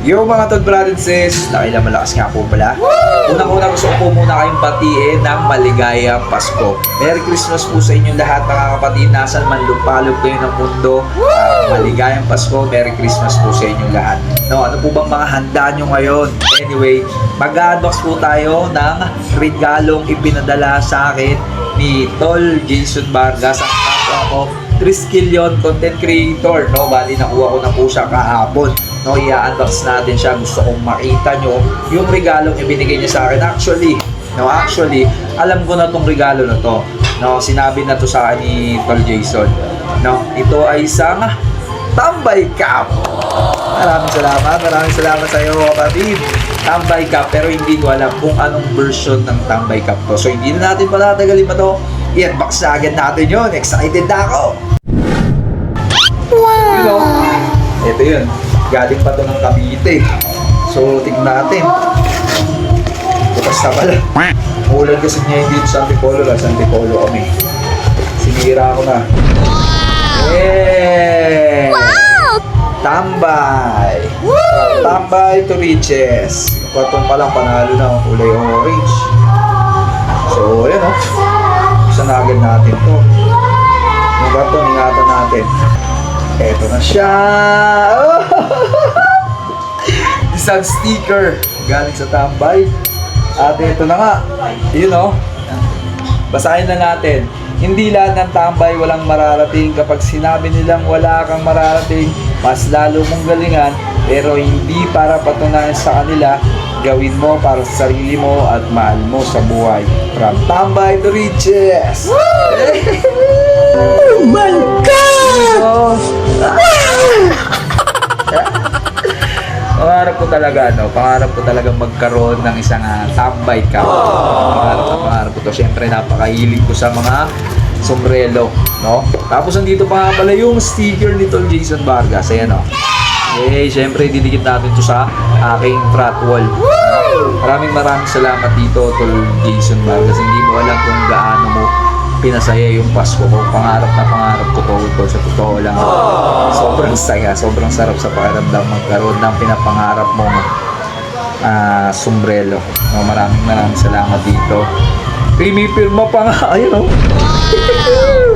Yo mga tol brothers sis, laki na malakas nga po pala. Unang-una gusto ko po muna kayong batiin ng maligayang Pasko. Merry Christmas po sa inyong lahat mga kapatid. Nasaan man lupalop kayo ng mundo. Ah, maligayang Pasko, Merry Christmas po sa inyong lahat. No, ano po bang mga handa nyo ngayon? Anyway, mag-unbox po tayo ng regalong ipinadala sa akin ni Tol Jason Vargas. Ang kapwa ko, Triskelion content creator, no? Bali, nakuha ko na po siya kahapon. No, i-unbox natin siya. Gusto kong makita nyo yung regalong ibinigay niya sa akin. Actually, no, actually, alam ko na tong regalo na to. No, sinabi na to sa akin ni Tol Jason. No, ito ay isang tambay cup. Maraming salamat, maraming salamat sa iyo, kapatid. Tambay cup, pero hindi ko alam kung anong version ng tambay cup to. So, hindi na natin patatagalin pa to. I-unbox na agad natin yun. Excited na ako. You know, ito yun. Galing pa to ng Cavite. So, tignan natin. Bukas na pala. Ulan kasi niya hindi sa Antipolo lang. Sa Antipolo kami. Sinira ko na. Yeah! Tambay! Tambay to riches. Patong pa lang panalo na ang kulay orange. So, ayan o. Isa na agad natin to. Yung karton, ingatan natin. Eto na siya! Isang sticker galing sa tambay. At ito na nga. Yun o. Basahin na natin. Hindi lahat ng tambay walang mararating. Kapag sinabi nilang wala kang mararating, mas lalo mong galingan. Pero hindi para patunayan sa kanila, gawin mo para sa sarili mo at mahal mo sa buhay. From tambay to riches! oh Pangarap ko talaga, no? Pangarap ko talaga magkaroon ng isang ah, tambay cup. Pangarap na pangarap ko to. Siyempre, napakahilig ko sa mga sombrero, no? Tapos, andito pa pala yung sticker ni Tol Jason Vargas. Ayan, no? Eh, siyempre, didikit natin to sa aking frat wall. Maraming maraming salamat dito, Tol Jason Vargas. Hindi mo alam kung gaano mo pinasaya yung Pasko ko. Pangarap na pangarap ko to, tol. Sa totoo lang. Sobrang saya, sobrang sarap sa pakiramdam magkaroon ng pinapangarap mong ah sombrero. No, maraming maraming salamat dito. Firma pa nga. Ayun oh.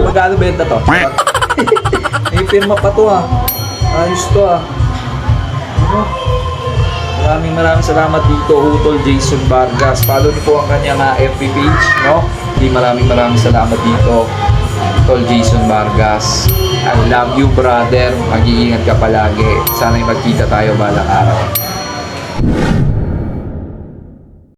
Magkano benta to? Firma pa to ah. Ayos to ah. Ano? Maraming maraming salamat dito, Utol Jason Vargas. Follow niyo po ang kanyang ah, FB page, no? Di maraming maraming salamat dito, Utol Jason Vargas. I love you, brother. Mag-iingat ka palagi. Sana'y magkita tayo balang araw.